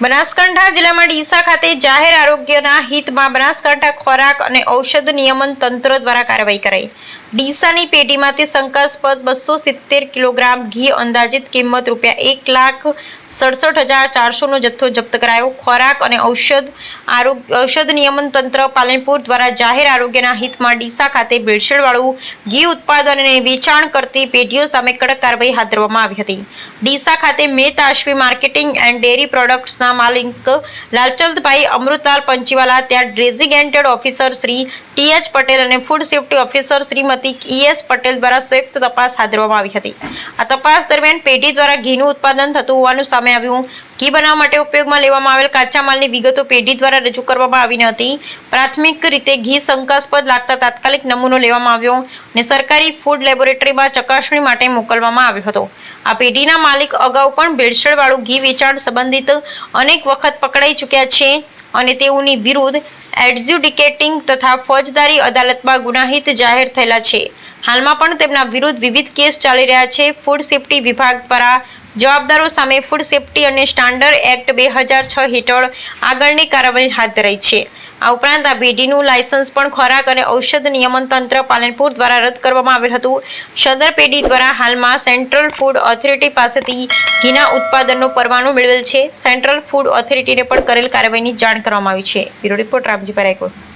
બનાસકાંઠા જિલ્લામાં ડીસા ખાતે જાહેર આરોગ્યના હિતમાં બનાસકાંઠા ખોરાક અને ઔષધ નિયમન તંત્ર દ્વારા કાર્યવાહી કરાઈ. ડીસાની પેઢીમાંથી શંકાસ્પદ બસો સિત્તેર કિલોગ્રામ ઘી અંદાજિત કિંમત રૂપિયા એક લાખ સડસઠ હજાર ચારસોનો જથ્થો જપ્ત કરાયો. ખોરાક અને ઔષધ આરોગ્ય, ઔષધ નિયમન તંત્ર પાલનપુર દ્વારા જાહેર આરોગ્યના હિતમાં ડીસા ખાતે ભેળસેળવાળું ઘી ઉત્પાદન અને વેચાણ કરતી પેઢીઓ સામે કડક કાર્યવાહી હાથ ધરવામાં આવી હતી. ડીસા ખાતે મેત આશ્વી માર્કેટિંગ એન્ડ ડેરી પ્રોડક્ટ્સના માલિક લાલચંદભાઈ અમૃતલાલ પંચીવાલા, ત્યાં designated officer Shri T H Patel અને food safety officer Shrimati E ES Patel દ્વારા સંયુક્ત તપાસ હાથ ધરવામાં આવી હતી. આ તપાસ દરમિયાન પેઢી દ્વારા ઘીનું ઉત્પાદન થતું હોવાનું સામે આવ્યું. ઘી બનાવવા માટે ઉપયોગમાં લેવામાં આવેલ કાચા માલની વિગતો પેઢી દ્વારા રજૂ કરવામાં આવી ન હતી પ્રાથમિક રીતે ઘી શંકાસ્પદ લાગતા તાત્કાલિક નમૂનો લેવામાં આવ્યો અને સરકારી ફૂડ લેબોરેટરીમાં ચકાસણી માટે મોકલવામાં આવ્યો હતો. આ પેઢીના માલિક અગાઉ પણ ભેળસેળવાળું ઘી વેચાણ સંબંધિત અનેક વખત પકડાઈ ચૂક્યા છે અને તેઓની વિરુદ્ધ એડજ્યુડિકેટિંગ તથા ફોજદારી અદાલતમાં ગુનાહિત જાહેર થયેલા છે. હાલમાં પણ તેમના વિરુદ્ધ વિવિધ કેસ ચાલી રહ્યા છે. ફૂડ સેફ્ટી વિભાગ દ્વારા જવાબદારો સામે ફૂડ સેફ્ટી અને સ્ટાન્ડર્ડ એક્ટ બે હજાર છ હેઠળ આગળની કાર્યવાહી હાથ ધરાઈ છે. આ ઉપરાંત આ પેઢીનું લાયસન્સ પણ ખોરાક અને ઔષધ નિયમન તંત્ર પાલનપુર દ્વારા રદ કરવામાં આવેલ હતું. સદર પેઢી દ્વારા હાલમાં સેન્ટ્રલ ફૂડ ઓથોરિટી પાસેથી ઘીના ઉત્પાદનનો પરવાનો મેળવેલ છે. સેન્ટ્રલ ફૂડ ઓથોરિટીને પણ કરેલ કાર્યવાહીની જાણ કરવામાં આવી છે. Bureau report Ramji પરાયકો